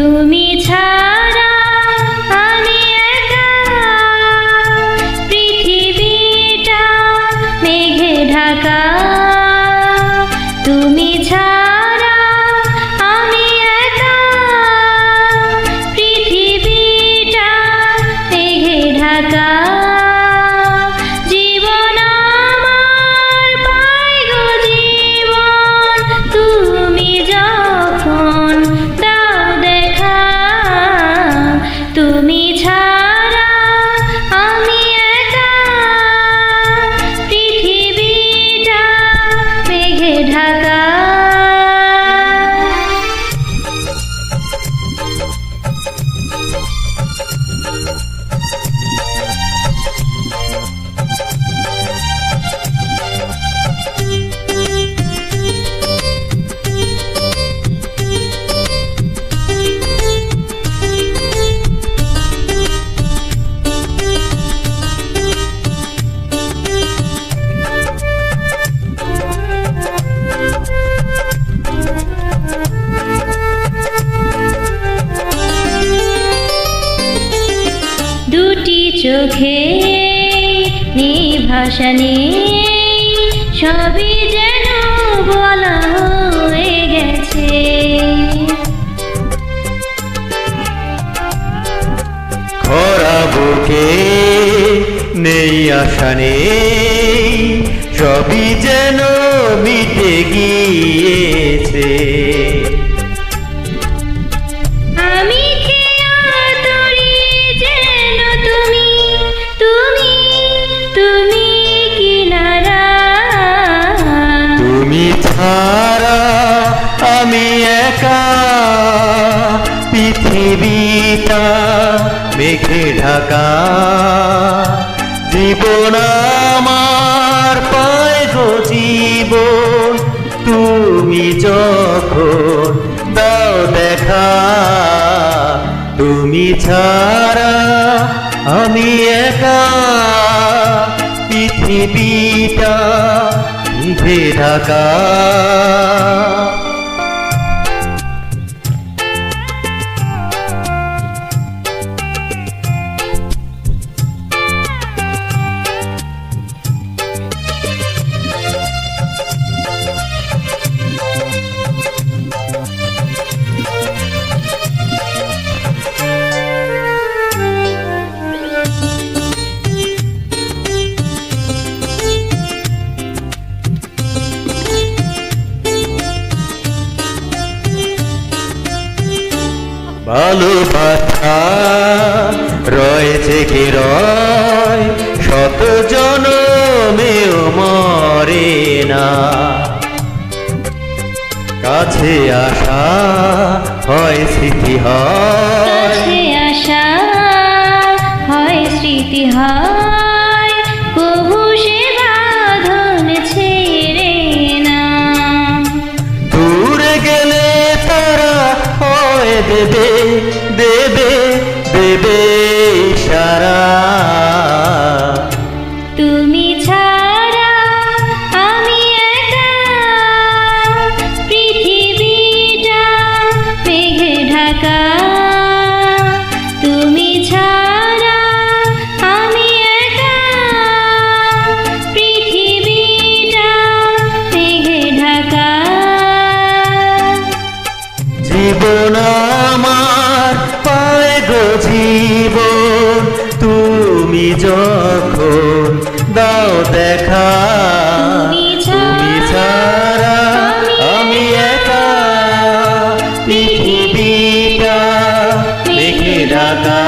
তুমি ছা চোখে নি নিয়ে সবই যেন বলা হয়ে গেছে। খরা বুকে নেই আশা নেই, সবই যেন মিটে গিয়ে পৃথিবীটা মেঘে ঢাকা। জীবন আমার পায় গো জীবন, তুমি যখন দাও দেখা, তুমি ছাড়া আমি একা। পৃথিবীটা মেঘে ঢাকা। ভালোবাসা রয়েছে কি রয় শত জনমেও মরে না। কাছে আসা হয় স্মৃতি হয়। দেবে দেবে দেবে সারা জীবন তুমি যখন দাও দেখা তুমি ছাড়া আমি একা। পৃথিবীটা দেখে ঢাকা।